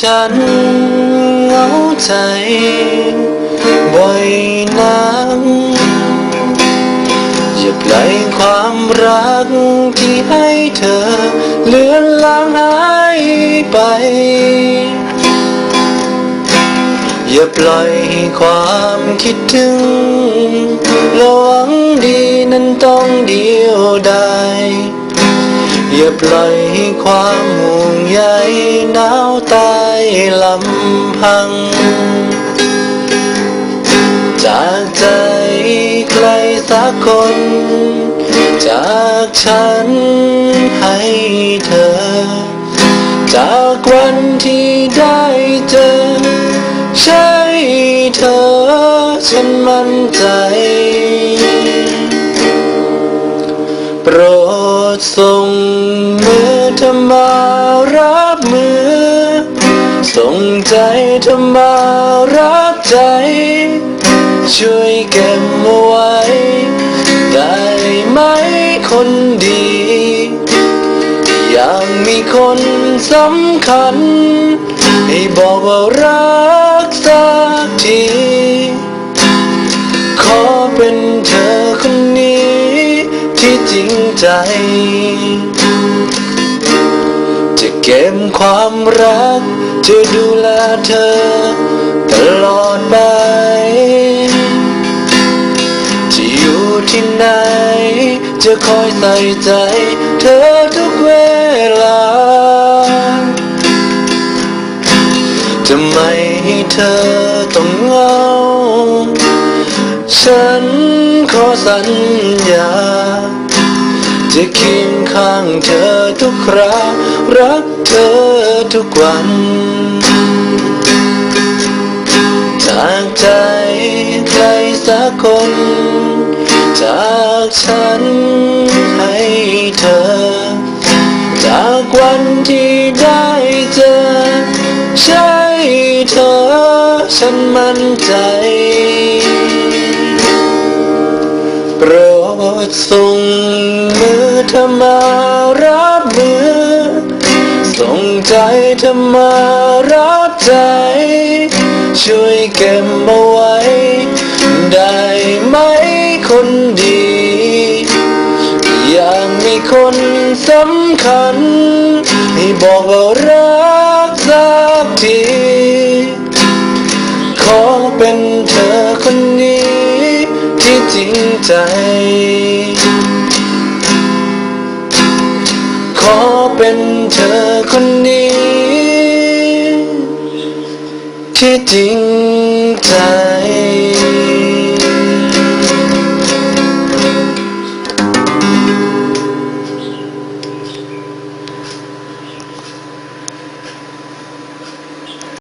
ฉันเหงาใจ บ่อยนักอย่าปล่อยความรักที่ให้เธอเลือนลางหายไปอย่าปล่อยให้ความคิดถึงหวังดีนั้นต้องเดียวดาย อย่าปล่อยให้ความห่วงใยหนาวตายลำพัง จากใจใครสักคน จากฉันให้เธอ จากวันที่ได้เจอ ใช่เธอ ฉันมั่นใจ งมือเธอมารับมือ ส่งใจเธอมารับใจ ช่วยเก็บเอาไว้ ได้ไหมคนดี อยากมีคนสำคัญ ให้บอกว่ารักสักที ใจ จะเก็บความรัก จะดูแลเธอ ตลอดไป จะอยู่ที่ไหน จะคอยใส่ใจ เธอทุกเวลา จะไม่ให้เธอต้องเหงาฉันขอสัญญา จะเคียงข้างเธอทุกครารักเธอทุกวันจากใจใครสักคน จากฉันให้เธอ จากวันที่ได้เจอ ใช่เธอ ฉันมั่นใจโปรดส่งมือ เธอมารับมือ ส่งใจเธอมารับใจ ช่วยเก็บเอาไว้ ได้ไหมคนดี อยากมีคนสำคัญ ให้บอกว่ารักสักที ขอเป็นเธอคนนี้ที่จริงใจ เป็นเธอคนนี้ ที่จริงใจ